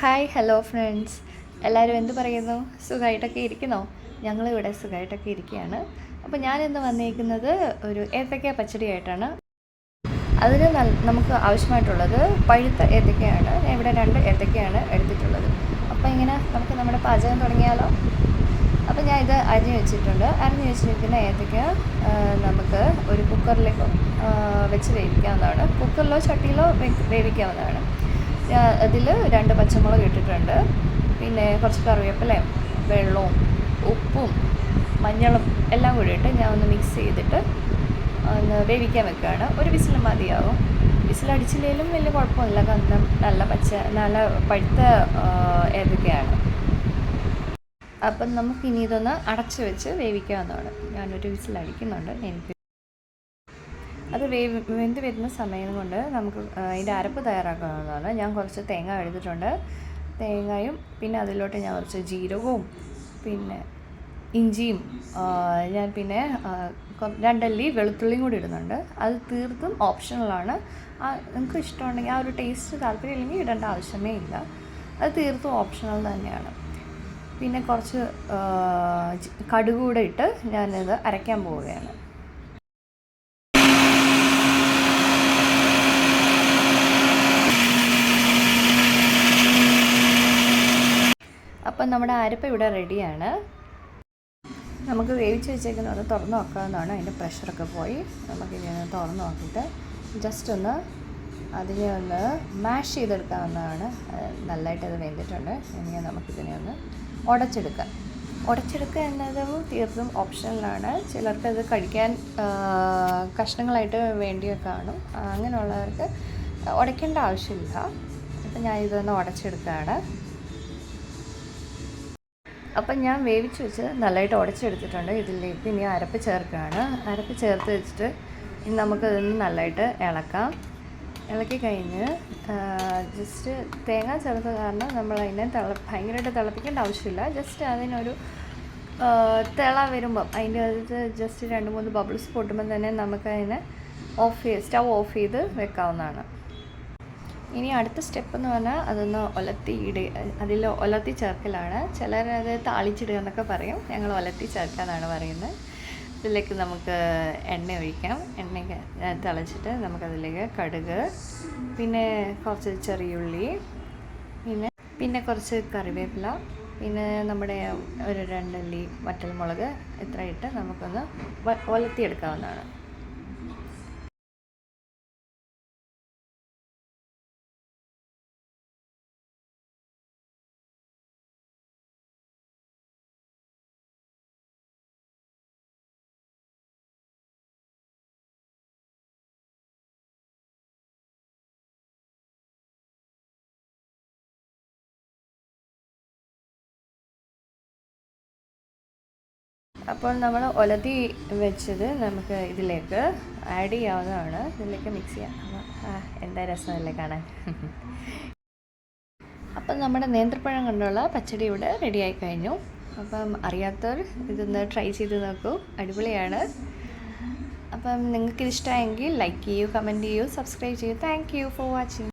Hi hello friends എല്ലാവരും എന്ത് പറയുന്നു? സുഖമായിട്ടൊക്കെ ഇരിക്കുന്നോ? ഞങ്ങളിവിടെ സുഖമായിട്ടൊക്കെ ഇരിക്കുകയാണ്. അപ്പോൾ ഞാനിന്ന് വന്നിരിക്കുന്നത് ഒരു ഏത്തക്ക പച്ചടിയായിട്ടാണ്. അതിന് നമുക്ക് ആവശ്യമായിട്ടുള്ളത് പഴുത്ത ഏത്തക്കയാണ് ഇവിടെ രണ്ട് ഏത്തക്കയാണ് എടുത്തിട്ടുള്ളത്. അപ്പോൾ ഇങ്ങനെ നമുക്ക് നമ്മുടെ പാചകം തുടങ്ങിയാലോ? അപ്പോൾ ഞാൻ ഇത് അരിഞ്ഞു വെച്ചിട്ടുണ്ട്. അരിഞ്ഞു വെച്ചിരിക്കുന്ന ഏത്തക്ക നമുക്ക് ഒരു കുക്കറിലേക്ക് വെച്ച് വേവിക്കാവുന്നതാണ്. കുക്കറിലോ ചട്ടിയിലോ വേവിക്കാവുന്നതാണ്. അതിൽ രണ്ട് പച്ചമുളക് ഇട്ടിട്ടുണ്ട്. പിന്നെ കുറച്ച് കറിവേപ്പിലയും വെള്ളവും ഉപ്പും മഞ്ഞളും എല്ലാം കൂടി ഇട്ട് ഞാൻ ഒന്ന് മിക്സ് ചെയ്തിട്ട് ഒന്ന് വേവിക്കാൻ വെക്കുകയാണ്. ഒരു വിസിൽ മതിയാവും. വിസിലടിച്ചില്ലെങ്കിലും വലിയ കുഴപ്പമില്ല കാരണം നല്ല പച്ച നല്ല പഴുത്ത ഏതൊക്കെയാണ്. അപ്പം നമുക്ക് ഇനി ഇതൊന്ന് അടച്ചു വെച്ച് വേവിക്കാവുന്നതാണ്. ഞാനൊരു വിസിൽ അടിക്കുന്നുണ്ട് എനിക്ക് അത് വേവ് വെന്ത് വരുന്ന സമയം കൊണ്ട് നമുക്ക് അതിന്റെ അരപ്പ് തയ്യാറാക്കാവുന്നതാണ്. ഞാൻ കുറച്ച് തേങ്ങ എടുത്തിട്ടുണ്ട്. തേങ്ങയും പിന്നെ അതിലോട്ട് ഞാൻ കുറച്ച് ജീരകവും പിന്നെ ഇഞ്ചിയും ഞാൻ പിന്നെ രണ്ടല്ലി വെളുത്തുള്ളിയും കൂടി ഇടുന്നുണ്ട്. അത് തീർത്തും ഓപ്ഷണലാണ് നിങ്ങൾക്ക് ഇഷ്ടമുണ്ടെങ്കിൽ ആ ഒരു ടേസ്റ്റ് താല്പര്യം ഇല്ലെങ്കിൽ ഇടേണ്ട ആവശ്യമേ ഇല്ല. അത് തീർത്തും ഓപ്ഷണൽ തന്നെയാണ്. പിന്നെ കുറച്ച് കടുകൂടെ ഇട്ട് ഞാനിത് അരയ്ക്കാൻ പോവുകയാണ്. അപ്പം നമ്മുടെ അരപ്പ് ഇവിടെ റെഡിയാണ്. നമുക്ക് വേവിച്ച് വെച്ചേക്കുന്ന ഒന്ന് തുറന്ന് നോക്കാവുന്നതാണ്. അതിന്റെ പ്രഷറൊക്കെ പോയി. നമുക്കിനി ഒന്ന് തുറന്ന് നോക്കിയിട്ട് ജസ്റ്റ് ഒന്ന് അതിനെ ഒന്ന് മാഷ് ചെയ്തെടുക്കാവുന്നതാണ്. അത് നല്ലതായിട്ട് അത് വെന്തിട്ടുണ്ട്. ഇനി നമുക്കിതിനെ ഒന്ന് ഉടച്ചെടുക്കാം. ഉടച്ചെടുക്കുക എന്നതും തീർത്തും ഓപ്ഷനിലാണ് ചിലർക്കത് കഴിക്കാൻ കഷ്ണങ്ങളായിട്ട് വേണ്ടിയൊക്കെ കാണും. അങ്ങനെയുള്ളവർക്ക് ഉടയ്ക്കേണ്ട ആവശ്യമില്ല. അപ്പം ഞാൻ ഇതൊന്ന് ഉടച്ചെടുക്കുകയാണ്. അപ്പം ഞാൻ വേവിച്ച് വെച്ച് നല്ലതായിട്ട് ഉടച്ചെടുത്തിട്ടുണ്ട്. ഇതിലേക്ക് ഇനി അരപ്പ് ചേർക്കുകയാണ്. അരപ്പ് ചേർത്ത് വെച്ചിട്ട് ഇനി നമുക്കതൊന്ന് നല്ലതായിട്ട് ഇളക്കാം. ഇളക്കി കഴിഞ്ഞ് ജസ്റ്റ് തേങ്ങ ചേർത്ത കാരണം നമ്മൾ അതിനെ തിള ഭയങ്കരമായിട്ട് തിളപ്പിക്കേണ്ട ആവശ്യമില്ല. ജസ്റ്റ് അതിനൊരു തിള വരുമ്പം അതിന്റെ അത് ജസ്റ്റ് രണ്ട് മൂന്ന് ബബിൾസ് പൊട്ടുമ്പം തന്നെ നമുക്കതിനെ ഓഫ് ചെയ്ത് സ്റ്റവ് ഓഫ് ചെയ്ത് വെക്കാവുന്നതാണ്. ഇനി അടുത്ത സ്റ്റെപ്പ് എന്ന് പറഞ്ഞാൽ അതൊന്ന് ഒലത്തി ഇട അതിൽ ഒലത്തി ചേർക്കലാണ്. ചിലരത് താളിച്ചിടുക എന്നൊക്കെ പറയും. ഞങ്ങൾ ഒലത്തി ചേർക്കാന്നാണ് പറയുന്നത്. ഇതിലേക്ക് നമുക്ക് എണ്ണ ഒഴിക്കാം. എണ്ണ തിളച്ചിട്ട് നമുക്കതിലേക്ക് കടുക് പിന്നെ കുറച്ച് ചെറിയുള്ളി പിന്നെ പിന്നെ കുറച്ച് കറിവേപ്പില പിന്നെ നമ്മുടെ ഒരു രണ്ടല്ലി വറ്റൽമുളക് ഇത്ര ഇട്ട് നമുക്കൊന്ന് ഒലത്തി ഒലത്തിയെടുക്കാവുന്നതാണ് അപ്പോൾ നമ്മൾ ഒലതി വെച്ചത് നമുക്ക് ഇതിലേക്ക് ആഡ് ചെയ്യാവുന്നതാണ്. ഇതിലേക്ക് മിക്സ് ചെയ്യാം. എന്താ രസമല്ലേ കാണാൻ? അപ്പം നമ്മുടെ നേന്ത്രപ്പഴം കൊണ്ടുള്ള പച്ചടി ഇവിടെ റെഡിയായി കഴിഞ്ഞു. അപ്പം അറിയാത്തവർ ഇതൊന്ന് ട്രൈ ചെയ്ത് നോക്കൂ. അടിപൊളിയാണ്. അപ്പം നിങ്ങൾക്ക് ഇഷ്ടമായെങ്കിൽ ലൈക്ക് ചെയ്യൂ കമന്റ് ചെയ്യൂ സബ്സ്ക്രൈബ് ചെയ്യൂ. Thank you for watching